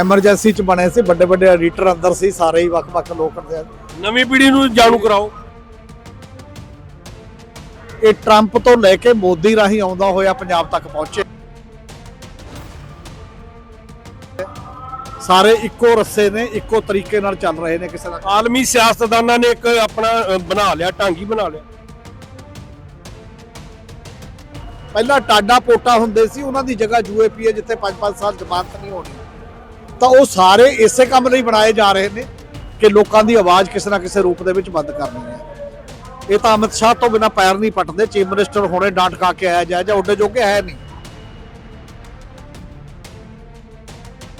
Emergency ਚ ਬਣੇ ਸੀ ਵੱਡੇ ਵੱਡੇ ਐਡੀਟਰ ਅੰਦਰ ਸੀ ਸਾਰੇ ਹੀ ਵੱਖ-ਵੱਖ ਲੋਕ ਦੇ ਨਵੀਂ ਪੀੜ੍ਹੀ ਨੂੰ ਜਾਣੂ ਕਰਾਓ। ਇਹ ਟਰੰਪ ਤੋਂ ਲੈ ਕੇ ਮੋਦੀ ਰਾਹੀਂ ਆਉਂਦਾ ਹੋਇਆ ਪੰਜਾਬ ਤੱਕ ਪਹੁੰਚੇ। ਸਾਰੇ ਇੱਕੋ ਰਸਤੇ ਨੇ ਇੱਕੋ ਤਰੀਕੇ ਨਾਲ ਚੱਲ ਰਹੇ ਨੇ ਕਿਸੇ ਦਾ। ਆਲਮੀ ਸਿਆਸਤਦਾਨਾਂ ਨੇ ਇੱਕ ਆਪਣਾ ਅ, ਬਣਾ ਲਿਆ ਢੰਗ ਬਣਾ ਲਿਆ। ਪਹਿਲਾਂ ਟਾਡਾ ਪੋਟਾ ਹੁੰਦੇ ਸੀ ਉਹਨਾਂ ਦੀ ਜਗ੍ਹਾ ਯੂਏਪੀ ਹੈ ਜਿੱਥੇ 5-5 ਸਾਲ ਜ਼ਮਾਨਤ ਨਹੀਂ ਹੋਣੀ। ਤਾਂ ਉਹ ਸਾਰੇ ਇਸੇ ਕੰਮ ਲਈ ਬਣਾਏ ਜਾ ਰਹੇ ਨੇ ਕਿ ਲੋਕਾਂ ਦੀ ਆਵਾਜ਼ ਕਿਸੇ ਨਾ ਕਿਸੇ ਰੂਪ ਦੇ ਵਿੱਚ ਬੰਦ ਕਰਨੀ ਹੈ। ਇਹ ਤਾਂ ਅਮਿਤ ਸ਼ਾਹ ਤੋਂ ਬਿਨਾ ਪੈਰ ਨਹੀਂ ਪੱਟਦੇ। ਚੀਫ ਮਿਨਿਸਟਰ ਹੁਣੇ ਡਾਂਟ ਖਾ ਕੇ ਆਇਆ ਜਾਏ ਜਾਂ ਉੱਡੇ ਜੋਗੇ ਹੈ ਨਹੀਂ।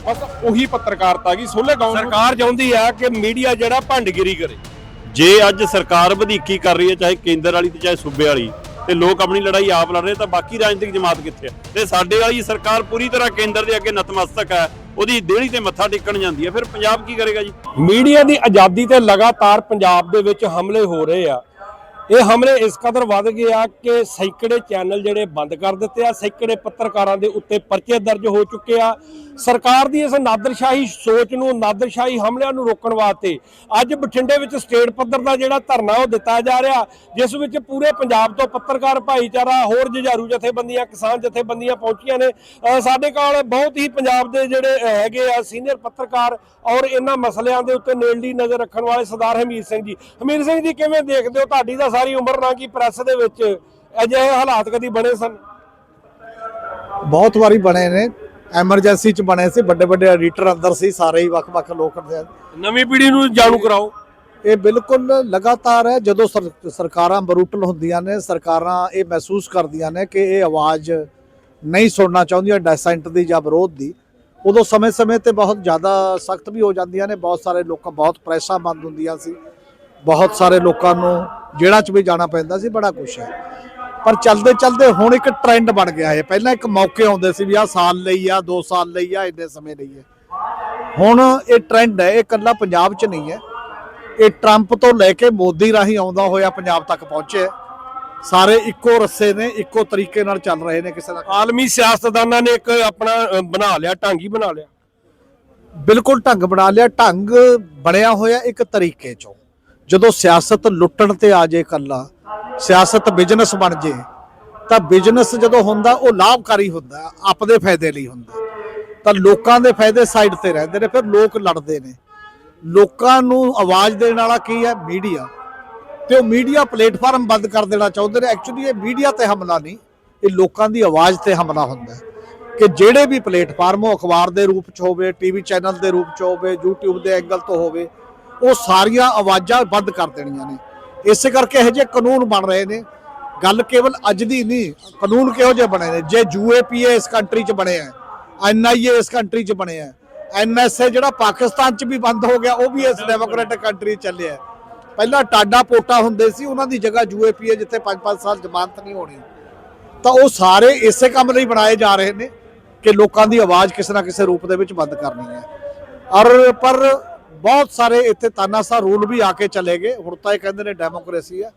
ਬਸ ਉਹੀ ਪੱਤਰਕਾਰਤਾ ਗਈ ਸੋਲੇ ਗਾਉਂ ਸਰਕਾਰ ਚਾਹੁੰਦੀ ਆ ਕਿ ਮੀਡੀਆ ਜਿਹੜਾ ਭੰਡਗਿਰੀ ਕਰੇ। ਜੇ ਅੱਜ ਸਰਕਾਰ ਵਧੀਕੀ ਕਰ ਰਹੀ ਹੈ, ਚਾਹੇ ਕੇਂਦਰ ਵਾਲੀ ਤੇ ਚਾਹੇ ਸੂਬੇ ਵਾਲੀ, ਤੇ ਲੋਕ ਆਪਣੀ ਲੜਾਈ ਆਪ ਲੜ ਰਹੇ ਤਾਂ ਬਾਕੀ ਰਾਜਨੀਤਿਕ ਜਮਾਤ ਕਿੱਥੇ ਹੈ? ਤੇ ਸਾਡੇ ਵਾਲੀ ਸਰਕਾਰ ਪੂਰੀ ਤਰ੍ਹਾਂ ਕੇਂਦਰ ਦੇ ਅੱਗੇ ਨਤਮਸਤਕ ਹੈ। ਉਹਦੀ ਦੇਹਲੀ ਤੇ ਮੱਥਾ ਟੇਕਣ ਜਾਂਦੀ ਹੈ। ਫਿਰ ਪੰਜਾਬ ਕੀ ਕਰੇਗਾ ਜੀ? ਮੀਡੀਆ ਦੀ ਆਜ਼ਾਦੀ ਤੇ ਲਗਾਤਾਰ ਪੰਜਾਬ ਦੇ ਵਿੱਚ ਹਮਲੇ ਹੋ ਰਹੇ ਆ। ਇਹ ਹਮਲੇ ਇਸ ਕਦਰ ਵੱਧ ਗਏ ਆ ਕਿ ਸੈਂਕੜੇ ਚੈਨਲ ਜਿਹੜੇ ਬੰਦ ਕਰ ਦਿੱਤੇ ਆ, ਸੈਂਕੜੇ ਪੱਤਰਕਾਰਾਂ ਦੇ ਉੱਤੇ ਪਰਚੇ ਦਰਜ ਹੋ ਚੁੱਕੇ ਆ। ਸਰਕਾਰ ਦੀ ਇਸ ਨਾਦਰਸ਼ਾਹੀ ਸੋਚ ਨੂੰ, ਨਾਦਰਸ਼ਾਹੀ ਹਮਲਿਆਂ ਨੂੰ ਰੋਕਣ ਵਾਸਤੇ ਅੱਜ ਬਠਿੰਡੇ ਵਿੱਚ ਸਟੇਟ ਪੱਧਰ ਦਾ ਜਿਹੜਾ ਧਰਨਾ ਉਹ ਦਿੱਤਾ ਜਾ ਰਿਹਾ, ਜਿਸ ਵਿੱਚ ਪੂਰੇ ਪੰਜਾਬ ਤੋਂ ਪੱਤਰਕਾਰ, ਭਾਈਚਾਰਾ, ਹੋਰ ਜੁਝਾਰੂ ਜਥੇਬੰਦੀਆਂ, ਕਿਸਾਨ ਜਥੇਬੰਦੀਆਂ ਪਹੁੰਚੀਆਂ ਨੇ। ਸਾਡੇ ਕੋਲ ਬਹੁਤ ਹੀ ਪੰਜਾਬ ਦੇ ਜਿਹੜੇ ਹੈਗੇ ਆ ਸੀਨੀਅਰ ਪੱਤਰਕਾਰ ਔਰ ਇਹਨਾਂ ਮਸਲਿਆਂ ਦੇ ਉੱਤੇ ਨੇੜਲੀ ਨਜ਼ਰ ਰੱਖਣ ਵਾਲੇ ਸਰਦਾਰ ਹਮੀਰ ਸਿੰਘ ਜੀ। ਹਮੀਰ ਸਿੰਘ ਜੀ, ਕਿਵੇਂ ਦੇਖਦੇ ਹੋ? ਤੁਹਾਡੀ ਤਾਂ ਸਾਰੀ ਉਮਰ ਨਾ ਕੀ ਪ੍ਰੈਸ ਦੇ ਵਿੱਚ ਅਜਿਹੇ ਹਾਲਾਤ ਕਦੀ ਬਣੇ ਸਨ? ਬਹੁਤ ਵਾਰੀ ਬਣੇ ਨੇ। ਐਮਰਜੈਂਸੀ ਚ ਬਣੇ ਸੀ ਵੱਡੇ ਵੱਡੇ ਐਡੀਟਰ ਅੰਦਰ ਸੀ ਸਾਰੇ ਹੀ ਵੱਖ-ਵੱਖ ਲੋਕ ਨਵੀਂ ਪੀੜ੍ਹੀ ਨੂੰ ਜਾਣੂ ਕਰਾਓ। ਇਹ ਬਿਲਕੁਲ ਲਗਾਤਾਰ ਹੈ ਜਦੋਂ ਸਰ- ਸਰਕਾਰਾਂ ਬਰੂਟਲ ਹੁੰਦੀਆਂ ਨੇ ਸਰਕਾਰਾਂ ਇਹ ਮਹਿਸੂਸ ਕਰਦੀਆਂ ਨੇ ਕਿ ਇਹ ਆਵਾਜ਼ ਨਹੀਂ ਸੁਣਨਾ ਚਾਹੁੰਦੀਆਂ ਡੈਸੈਂਟ ਦੀ ਜਾਂ ਵਿਰੋਧ ਦੀ। ਉਦੋਂ ਸਮੇਂ-ਸਮੇਂ ਤੇ ਬਹੁਤ ਜ਼ਿਆਦਾ ਸਖਤ ਵੀ ਹੋ ਜਾਂਦੀਆਂ ਨੇ ਬਹੁਤ ਸਾਰੇ ਲੋਕਾਂ ਬਹੁਤ ਪ੍ਰੈਸਾਂ ਬੰਦ ਹੁੰਦੀਆਂ ਸੀ। ਬਹੁਤ ਸਾਰੇ ਲੋਕਾਂ ਨੂੰ ਜੇਲ੍ਹਾਂ 'ਚ ਵੀ ਜਾਣਾ ਪੈਂਦਾ ਸੀ ਬੜਾ ਕੁਛ ਹੈ। ਪਰ ਚਲਦੇ ਚਲਦੇ ਹੁਣ ਇੱਕ ਟ੍ਰੈਂਡ ਬਣ ਗਿਆ ਹੈ। ਪਹਿਲਾਂ ਇੱਕ ਮੌਕੇ ਆਉਂਦੇ ਸੀ ਵੀ ਆਹ ਸਾਲ ਲਈ ਆ 2 ਸਾਲ ਲਈ ਆ ਇੰਨੇ ਸਮੇਂ ਲਈ ਹੈ ਹੁਣ ਇਹ ਟ੍ਰੈਂਡ ਹੈ ਇਹ ਇਕੱਲਾ ਪੰਜਾਬ 'ਚ ਨਹੀਂ ਹੈ। ਇਹ ਟਰੰਪ ਤੋਂ ਲੈ ਕੇ ਮੋਦੀ ਰਾਹੀਂ ਆਉਂਦਾ ਹੋਇਆ ਪੰਜਾਬ ਤੱਕ ਪਹੁੰਚਿਆ ਸਾਰੇ ਇੱਕੋ ਰਸਤੇ ਨੇ ਇੱਕੋ ਤਰੀਕੇ ਨਾਲ ਚੱਲ ਰਹੇ ਨੇ ਕਿਸੇ ਦਾ। ਆਲਮੀ ਸਿਆਸਤਦਾਨਾਂ ਨੇ ਇੱਕ ਆਪਣਾ ਬਣਾ ਲਿਆ ਢੰਗ ਹੀ ਬਣਾ ਲਿਆ। ਬਿਲਕੁਲ ਢੰਗ ਬਣਾ ਲਿਆ। ਢੰਗ ਬਣਿਆ ਹੋਇਆ ਇੱਕ ਤਰੀਕੇ ਚੋਂ। ਜਦੋਂ ਸਿਆਸਤ ਲੁੱਟਣ ਤੇ ਆ ਜੇ ਕੱਲਾ ਸਿਆਸਤ ਬਿਜ਼ਨਸ ਬਣ ਜੇ, ਤਾਂ ਬਿਜ਼ਨਸ ਜਦੋਂ ਹੁੰਦਾ, ਉਹ ਲਾਭਕਾਰੀ ਹੁੰਦਾ, ਆਪਦੇ ਫਾਇਦੇ ਲਈ ਹੁੰਦਾ। ਤਾਂ ਲੋਕਾਂ ਦੇ ਫਾਇਦੇ ਸਾਈਡ ਤੇ ਰਹਿੰਦੇ ਨੇ, ਫਿਰ ਲੋਕ ਲੜਦੇ ਨੇ। ਲੋਕਾਂ ਨੂੰ ਆਵਾਜ਼ ਦੇਣ ਵਾਲਾ ਕੀ ਹੈ? ਮੀਡੀਆ ਤੇ ਉਹ ਮੀਡੀਆ ਪਲੇਟਫਾਰਮ ਬੰਦ ਕਰ ਦੇਣਾ ਚਾਹੁੰਦੇ ਨੇ। ਐਕਚੁਅਲੀ ਇਹ ਮੀਡੀਆ ਤੇ ਹਮਲਾ ਨਹੀਂ, ਇਹ ਲੋਕਾਂ ਦੀ ਆਵਾਜ਼ ਤੇ ਹਮਲਾ ਹੁੰਦਾ ਕਿ ਜਿਹੜੇ ਵੀ ਪਲੇਟਫਾਰਮ ਉਹ ਅਖਬਾਰ ਦੇ ਰੂਪ 'ਚ ਹੋਵੇ ਟੀਵੀ ਚੈਨਲ ਦੇ ਰੂਪ 'ਚ ਹੋਵੇ, YouTube ਦੇ ਐਂਗਲ ਤੋਂ ਹੋਵੇ ਉਹ ਸਾਰੀਆਂ ਆਵਾਜ਼ਾਂ ਬੰਦ ਕਰ ਦੇਣੀਆਂ ਨੇ। ਇਸੇ ਕਰਕੇ ਇਹੋ ਜਿਹੇ ਕਾਨੂੰਨ ਬਣ ਰਹੇ ਨੇ। ਗੱਲ ਕੇਵਲ ਅੱਜ ਦੀ ਨਹੀਂ ਕਾਨੂੰਨ ਕਿਹੋ ਜਿਹੇ ਬਣੇ ਨੇ? ਜੇ ਯੂਏਪੀਏ ਇਸ ਕੰਟਰੀ 'ਚ ਬਣਿਆ ਹੈ ਐਨਆਈਏ ਇਸ ਕੰਟਰੀ 'ਚ ਬਣਿਆ ਹੈ ਐਨਐਸਏ ਜਿਹੜਾ ਪਾਕਿਸਤਾਨ 'ਚ ਵੀ ਬੰਦ ਹੋ ਗਿਆ ਉਹ ਵੀ ਇਸ ਡੈਮੋਕ੍ਰੈਟਿਕ ਕੰਟਰੀ 'ਚ ਚੱਲਿਆ। ਪਹਿਲਾਂ ਟਾਡਾ ਪੋਟਾ ਹੁੰਦੇ ਸੀ ਉਹਨਾਂ ਦੀ ਜਗ੍ਹਾ ਯੂਏਪੀਏ ਜਿੱਥੇ 5-5 ਸਾਲ ਜ਼ਮਾਨਤ ਨਹੀਂ ਹੋਣੀ। ਤਾਂ ਉਹ ਸਾਰੇ ਇਸੇ ਕੰਮ ਲਈ ਬਣਾਏ ਜਾ ਰਹੇ ਨੇ ਕਿ ਲੋਕਾਂ ਦੀ ਆਵਾਜ਼ ਕਿਸੇ ਨਾ ਕਿਸੇ ਰੂਪ ਦੇ ਵਿੱਚ ਬੰਦ ਕਰਨੀ ਹੈ। ਔਰ ਪਰ ਬਹੁਤ ਸਾਰੇ ਇੱਥੇ ਤਾਨਾਸਾ ਰੂਲ ਵੀ ਆ ਕੇ ਚਲੇ ਗਏ। ਹੁਣ ਤਾਂ ਇਹ ਕਹਿੰਦੇ ਨੇ ਡੈਮੋਕ੍ਰੇਸੀ ਹੈ।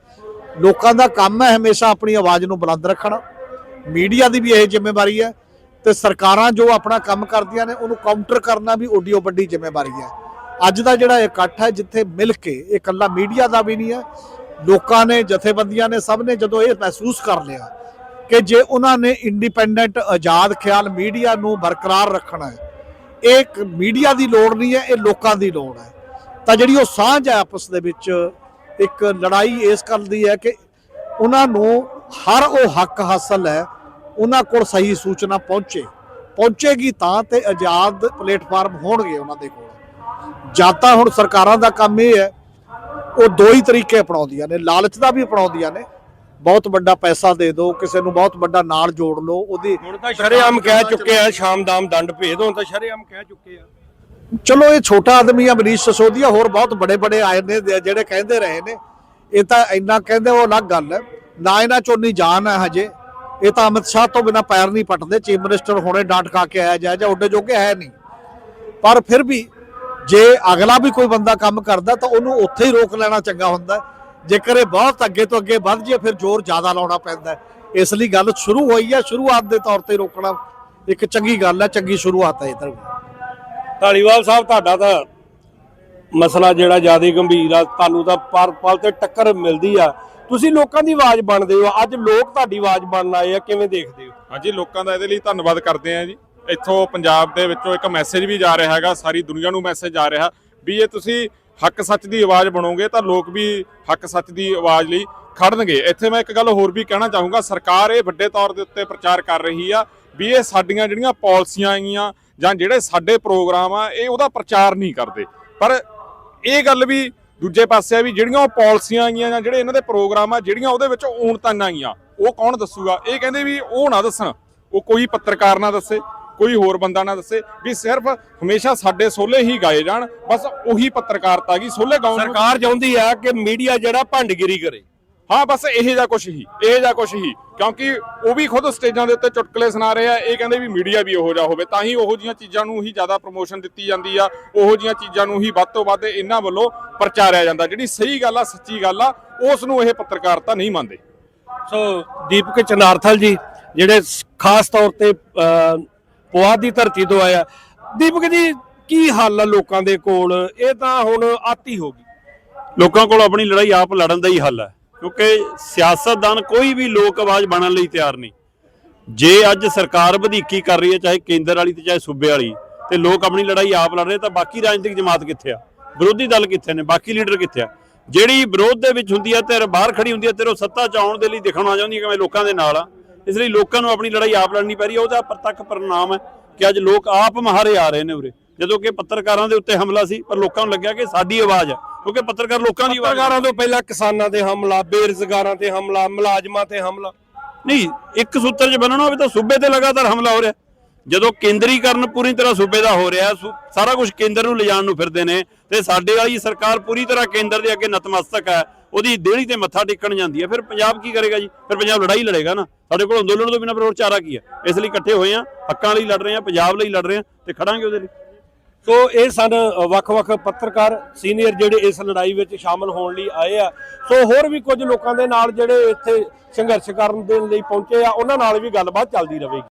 ਲੋਕਾਂ ਦਾ ਕੰਮ ਹੈ ਹਮੇਸ਼ਾ ਆਪਣੀ ਆਵਾਜ਼ ਨੂੰ ਬੁਲੰਦ ਰੱਖਣਾ। ਮੀਡੀਆ ਦੀ ਵੀ ਇਹ ਜ਼ਿੰਮੇਵਾਰੀ ਹੈ ਤੇ ਸਰਕਾਰਾਂ ਜੋ ਆਪਣਾ ਕੰਮ ਕਰਦੀਆਂ ਨੇ, ਉਹਨੂੰ ਕਾਊਂਟਰ ਕਰਨਾ ਵੀ ਓਡੀ ਵੱਡੀ ਜ਼ਿੰਮੇਵਾਰੀ ਹੈ। ਅੱਜ ਦਾ ਜਿਹੜਾ ਇਕੱਠ ਹੈ ਜਿੱਥੇ ਮਿਲ ਕੇ ਇਹ ਇਕੱਲਾ ਮੀਡੀਆ ਦਾ ਵੀ ਨਹੀਂ ਹੈ, ਲੋਕਾਂ ਨੇ, ਜਥੇਬੰਦੀਆਂ ਨੇ, ਸਭ ਨੇ ਜਦੋਂ ਇਹ ਮਹਿਸੂਸ ਕਰ ਲਿਆ ਕਿ ਜੇ ਉਹਨਾਂ ਨੇ ਇੰਡੀਪੈਂਡੈਂਟ ਆਜ਼ਾਦ ਖਿਆਲ ਮੀਡੀਆ ਨੂੰ ਬਰਕਰਾਰ ਰੱਖਣਾ ਹੈ ਇਹ ਇੱਕ ਮੀਡੀਆ ਦੀ ਲੋੜ ਨਹੀਂ ਹੈ, ਇਹ ਲੋਕਾਂ ਦੀ ਲੋੜ ਹੈ। ਤਾਂ ਜਿਹੜੀ ਉਹ ਸਾਂਝ ਹੈ ਆਪਸ ਦੇ ਵਿੱਚ, ਇੱਕ ਲੜਾਈ ਇਸ ਗੱਲ ਦੀ ਹੈ ਕਿ ਉਹਨਾਂ ਨੂੰ ਹਰ ਉਹ ਹੱਕ ਹਾਸਲ ਹੈ, ਉਹਨਾਂ ਕੋਲ ਸਹੀ ਸੂਚਨਾ ਪਹੁੰਚੇ। ਪਹੁੰਚੇਗੀ ਤਾਂ ਤੇ ਆਜ਼ਾਦ ਪਲੇਟਫਾਰਮ ਹੋਣਗੇ ਉਹਨਾਂ ਦੇ ਕੋਲ। ਜਾਂ ਤਾਂ ਹੁਣ ਸਰਕਾਰਾਂ ਦਾ ਕੰਮ ਇਹ ਹੈ, ਉਹ ਦੋ ਹੀ ਤਰੀਕੇ ਅਪਣਾਉਂਦੀਆਂ ਨੇ, ਲਾਲਚ ਦਾ ਵੀ ਅਪਣਾਉਂਦੀਆਂ ਨੇ ਬਹੁਤ ਵੱਡਾ ਪੈਸਾ ਦੇ ਦਿਓ ਕਿਸੇ ਨੂੰ ਬਹੁਤ ਵੱਡਾ ਨਾਲ ਜੋੜ ਲਓ ਉਹਦੀ ਹੁਣ ਤਾਂ ਸ਼ਰੇਆਮ ਕਹਿ ਚੁੱਕੇ ਆ ਸ਼ਾਮਦਾਮ ਦੰਡ ਭੇਦ ਹੁਣ ਤਾਂ ਸ਼ਰੇਆਮ ਕਹਿ ਚੁੱਕੇ ਆ। ਚਲੋ ਇਹ ਛੋਟਾ ਆਦਮੀ ਆ ਮਨੀਸ਼ ਸਸੋਦੀਆ ਹੋਰ ਬਹੁਤ ਬੜੇ ਬੜੇ ਆਏ ਨੇ ਜਿਹੜੇ ਕਹਿੰਦੇ ਰਹੇ ਨੇ। ਇਹ ਤਾਂ ਇੰਨਾ ਕਹਿੰਦੇ ਉਹ ਅਲੱਗ ਗੱਲ ਹੈ। ਨਾ ਇਹਨਾਂ ਚੋਂ ਨਹੀਂ ਜਾਨ ਹੈ ਹਜੇ। ਇਹ ਤਾਂ ਅਮਿਤ ਸ਼ਾਹ ਤੋਂ ਬਿਨਾ ਪੈਰ ਨਹੀਂ ਪੱਟਦੇ ਚੀਫ ਮਿਨਿਸਟਰ ਹੁਣੇ ਡਾਂਟ ਖਾ ਕੇ ਆਇਆ ਜਾਏ ਜਾਂ ਉੱਡੇ ਜੋਗੇ ਹੈ ਨਹੀਂ। ਪਰ ਫਿਰ ਵੀ ਜੇ ਅਗਲਾ ਵੀ ਕੋਈ ਬੰਦਾ ਕੰਮ ਕਰਦਾ ਤਾਂ ਉਹਨੂੰ ਉੱਥੇ ਹੀ ਰੋਕ ਲੈਣਾ ਚੰਗਾ ਹੁੰਦਾ। ਜੇਕਰ ਇਹ ਬਹੁਤ ਅੱਗੇ ਤੋਂ ਅੱਗੇ ਵੱਧ ਜੇ ਫਿਰ ਜ਼ੋਰ ਜ਼ਿਆਦਾ ਲਾਉਣਾ ਪੈਂਦਾ ਹੈ। ਇਸ ਲਈ ਗੱਲ ਸ਼ੁਰੂ ਹੋਈ ਹੈ ਸ਼ੁਰੂਆਤ ਦੇ ਤੌਰ ਤੇ ਰੋਕਣਾ ਇੱਕ ਚੰਗੀ ਗੱਲ ਹੈ ਚੰਗੀ ਸ਼ੁਰੂਆਤ ਹੈ ਤਾਂ ਢਾਲੀਵਾਲ ਸਾਹਿਬ ਤੁਹਾਡਾ ਤਾਂ ਮਸਲਾ ਜਿਹੜਾ ਜ਼ਿਆਦਾ ਗੰਭੀਰ ਆ ਤੁਹਾਨੂੰ ਤਾਂ ਪਰ ਪਲ ਤੇ ਟੱਕਰ ਮਿਲਦੀ ਆ। ਤੁਸੀਂ ਲੋਕਾਂ ਦੀ ਆਵਾਜ਼ ਬਣਦੇ ਹੋ ਅੱਜ ਲੋਕ ਤੁਹਾਡੀ ਆਵਾਜ਼ ਬਣਨ ਆਏ ਆ ਕਿਵੇਂ ਦੇਖਦੇ ਹੋ? ਹਾਂਜੀ ਲੋਕਾਂ ਦਾ ਇਹਦੇ ਲਈ ਧੰਨਵਾਦ ਕਰਦੇ ਆ ਜੀ। ਇੱਥੋਂ ਪੰਜਾਬ ਦੇ ਵਿੱਚੋਂ ਇੱਕ ਮੈਸੇਜ ਵੀ ਜਾ ਰਿਹਾ ਹੈਗਾ ਸਾਰੀ ਦੁਨੀਆ ਨੂੰ ਮੈਸੇਜ ਜਾ ਰਿਹਾ। ਵੀ ਇਹ ਤੁਸੀਂ ਹੱਕ ਸੱਚ ਦੀ ਆਵਾਜ਼ ਬਣੋਗੇ ਤਾਂ ਲੋਕ ਵੀ ਹੱਕ ਸੱਚ ਦੀ ਆਵਾਜ਼ ਲਈ ਖੜਨਗੇ। ਇੱਥੇ ਮੈਂ ਇੱਕ ਗੱਲ ਹੋਰ ਵੀ ਕਹਿਣਾ ਚਾਹੂੰਗਾ, ਸਰਕਾਰ ਇਹ ਵੱਡੇ ਤੌਰ ਦੇ ਉੱਤੇ ਪ੍ਰਚਾਰ ਕਰ ਰਹੀ ਆ ਵੀ ਇਹ ਸਾਡੀਆਂ ਜਿਹੜੀਆਂ ਪਾਲਿਸੀਆਂ ਆਈਆਂ ਜਾਂ ਜਿਹੜੇ ਸਾਡੇ ਪ੍ਰੋਗਰਾਮ ਆ, ਇਹ ਉਹਦਾ ਪ੍ਰਚਾਰ ਨਹੀਂ ਕਰਦੇ। ਪਰ ਇਹ ਗੱਲ ਵੀ ਦੂਜੇ ਪਾਸੇ ਆ ਵੀ ਜਿਹੜੀਆਂ ਉਹ ਪਾਲਿਸੀਆਂ ਆਈਆਂ ਜਾਂ ਜਿਹੜੇ ਇਹਨਾਂ ਦੇ ਪ੍ਰੋਗਰਾਮ ਆ, ਜਿਹੜੀਆਂ ਉਹਦੇ ਵਿੱਚ ਊਣਤਾਂ ਆਈਆਂ, ਉਹ ਕੌਣ ਦੱਸੂਗਾ? ਇਹ ਕਹਿੰਦੇ ਵੀ ਉਹ ਨਾ ਦੱਸਣ, ਉਹ ਕੋਈ ਪੱਤਰਕਾਰ ਨਾ ਦੱਸੇ। ਕੋਈ ਹੋਰ ਬੰਦਾ ਨਾ ਦੱਸੇ ਵੀ ਸਿਰਫ ਹਮੇਸ਼ਾ ਸਾਡੇ ਸੋਲੇ ਹੀ ਗਾਏ ਜਾਣ ਬਸ ਉਹੀ ਪੱਤਰਕਾਰਤਾ ਗਈ ਸੋਲੇ ਗਾਉਣ ਨੂੰ ਸਰਕਾਰ ਚਾਹੁੰਦੀ ਆ ਕਿ ਮੀਡੀਆ ਜਿਹੜਾ ਭੰਡਗਿਰੀ ਕਰੇ। ਹਾਂ ਬਸ ਇਹ ਜਿਹਾ ਕੁਝ ਹੀ ਇਹ ਜਿਹਾ ਕੁਝ ਹੀ ਕਿਉਂਕਿ ਉਹ ਵੀ ਖੁਦ ਸਟੇਜਾਂ ਦੇ ਉੱਤੇ ਚੁਟਕਲੇ ਸੁਣਾ ਰਹੇ ਆ ਇਹ ਕਹਿੰਦੇ ਵੀ ਮੀਡੀਆ ਵੀ ਉਹੋ ਜਿਹਾ ਹੋਵੇ ਤਾਂ ਹੀ ਉਹੋ ਜੀਆਂ ਚੀਜ਼ਾਂ ਨੂੰ ਹੀ ਜ਼ਿਆਦਾ ਪ੍ਰੋਮੋਸ਼ਨ ਦਿੱਤੀ ਜਾਂਦੀ ਆ ਉਹੋ ਜੀਆਂ ਚੀਜ਼ਾਂ ਨੂੰ ਹੀ ਵੱਧ ਤੋਂ ਵੱਧ ਇਹਨਾਂ ਵੱਲੋਂ ਪ੍ਰਚਾਰਿਆ ਜਾਂਦਾ ਜਿਹੜੀ ਸਹੀ ਗੱਲ ਆ ਸੱਚੀ ਗੱਲ ਆ ਉਸ ਨੂੰ ਇਹ ਪੱਤਰਕਾਰਤਾ ਨਹੀਂ ਮੰਨਦੇ। ਸੋ ਦੀਪਕ ਚਨਾਰਥਲ ਜੀ ਜਿਹੜੇ ਸ- ਖਾਸ ਤੌਰ ਤੇ ਪੁਆਧ ਦੀ ਧਰਤੀ ਤੋਂ ਆਇਆ। ਦੀਪਕ ਜੀ, ਕੀ ਹੱਲ ਆ ਲੋਕਾਂ ਦੇ ਕੋਲ? ਇਹ ਤਾਂ ਹੁਣ ਆਤੀ ਹੋ ਗਈ। ਲੋਕਾਂ ਕੋਲ ਆਪਣੀ ਲੜਾਈ ਆਪ ਲੜਨ ਦਾ ਹੀ ਹੱਲ ਹੈ। ਕਿਉਂਕਿ ਸਿਆਸਤਦਾਨ ਕੋਈ ਵੀ ਲੋਕ ਆਵਾਜ਼ ਬਣਨ ਲਈ ਤਿਆਰ ਨਹੀਂ। ਜੇ ਅੱਜ ਸਰਕਾਰ ਵਧੀਕੀ ਕਰ ਰਹੀ ਹੈ, ਚਾਹੇ ਕੇਂਦਰ ਵਾਲੀ ਤੇ ਚਾਹੇ ਸੂਬੇ ਵਾਲੀ, ਤੇ ਲੋਕ ਆਪਣੀ ਲੜਾਈ ਆਪ ਲੜ ਰਹੇ, ਤਾਂ ਬਾਕੀ ਰਾਜਨੀਤਿਕ ਜਮਾਤ ਕਿੱਥੇ ਆ? ਵਿਰੋਧੀ ਦਲ ਕਿੱਥੇ ਨੇ? ਬਾਕੀ ਲੀਡਰ ਕਿੱਥੇ ਆ? ਜਿਹੜੀ ਵਿਰੋਧ ਦੇ ਵਿੱਚ ਹੁੰਦੀ ਆ ਤੇ ਬਾਹਰ ਖੜੀ ਹੁੰਦੀ ਆ, ਤੇ ਉਹ ਸੱਤਾ ਚ ਆਉਣ ਦੇ ਲਈ ਦਿਖਾਉਣਾ ਚਾਹੁੰਦੀ ਹੈ ਕਿ ਮੈਂ ਲੋਕਾਂ ਦੇ ਨਾਲ ਆ। ਇਸ ਲਈ ਲੋਕਾਂ ਨੂੰ ਆਪਣੀ ਲੜਾਈ ਆਪ ਲੜਨੀ ਪੈ ਰਹੀ ਹੈ। ਉਹਦਾ ਪ੍ਰਤੱਖ ਪਰਿਣਾਮ ਹੈ ਕਿ ਅੱਜ ਲੋਕ ਆਪ ਮਹਾਰੇ ਆ ਰਹੇ ਨੇ ਉਰੇ। ਜਦੋਂ ਕਿ ਪੱਤਰਕਾਰਾਂ ਦੇ ਉੱਤੇ ਹਮਲਾ ਸੀ ਪਰ ਲੋਕਾਂ ਨੂੰ ਲੱਗਿਆ ਕਿ ਸਾਡੀ ਆਵਾਜ਼ ਹੈ ਕਿਉਂਕਿ ਪੱਤਰਕਾਰ ਲੋਕਾਂ ਦੀ ਆਵਾਜ਼। ਪੱਤਰਕਾਰਾਂ ਤੋਂ ਪਹਿਲਾਂ ਕਿਸਾਨਾਂ ਤੇ ਹਮਲਾ ਬੇਰੁਜ਼ਗਾਰਾਂ ਤੇ ਹਮਲਾ ਮੁਲਾਜ਼ਮਾਂ ਤੇ ਹਮਲਾ। ਨਹੀਂ ਇੱਕ ਸੂਤਰ 'ਚ ਬੰਨਣਾ ਹੋਵੇ ਤਾਂ ਸੂਬੇ ਤੇ ਲਗਾਤਾਰ ਹਮਲਾ ਹੋ ਰਿਹਾ। ਜਦੋਂ ਕੇਂਦਰੀਕਰਨ ਪੂਰੀ ਤਰ੍ਹਾਂ ਸੂਬੇ ਦਾ ਹੋ ਰਿਹਾ, ਸੂ- ਸਾਰਾ ਕੁਝ ਕੇਂਦਰ ਨੂੰ ਲਿਜਾਣ ਨੂੰ ਫਿਰਦੇ ਨੇ ਤੇ ਸਾਡੇ ਵਾਲੀ ਸਰਕਾਰ ਪੂਰੀ ਤਰ੍ਹਾਂ ਕੇਂਦਰ ਦੇ ਅੱਗੇ ਨਤਮਸਤਕ ਹੈ, ਉਹਦੀ ਦੇਹਲੀ ਤੇ ਮੱਥਾ ਟੇਕਣ ਜਾਂਦੀ ਹੈ, ਫਿਰ ਪੰਜਾਬ ਕੀ ਕਰੇਗਾ ਜੀ? ਫਿਰ ਪੰਜਾਬ ਲੜਾਈ ਲੜੇਗਾ ਨਾ। ਸਾਡੇ ਕੋਲ ਅੰਦੋਲਨ ਤੋਂ ਬਿਨਾਂ ਫਿਰ ਹੋਰ ਚਾਰਾ ਕੀ ਹੈ? ਇਸ ਲਈ ਇਕੱਠੇ ਹੋਏ ਆ ਹੱਕਾਂ ਲਈ ਲੜ ਰਹੇ ਆ ਪੰਜਾਬ ਲਈ ਲੜ ਰਹੇ ਆ ਤੇ ਖੜਾਂਗੇ ਉਹਦੇ ਲਈ। ਸੋ ਇਹ ਸਨ ਵੱਖ-ਵੱਖ ਪੱਤਰਕਾਰ, ਸੀਨੀਅਰ ਜਿਹੜੇ ਇਸ ਲੜਾਈ ਵਿੱਚ ਸ਼ਾਮਲ ਹੋਣ ਲਈ ਆਏ ਆ। ਸੋ ਹੋਰ ਵੀ ਕੁਝ ਲੋਕਾਂ ਦੇ ਨਾਲ ਜਿਹੜੇ ਇੱਥੇ ਸੰਘਰਸ਼ ਕਰਨ ਦੇ ਲਈ ਪਹੁੰਚੇ ਆ, ਉਹਨਾਂ ਨਾਲ ਵੀ ਗੱਲਬਾਤ ਚੱਲਦੀ ਰਹੇਗੀ।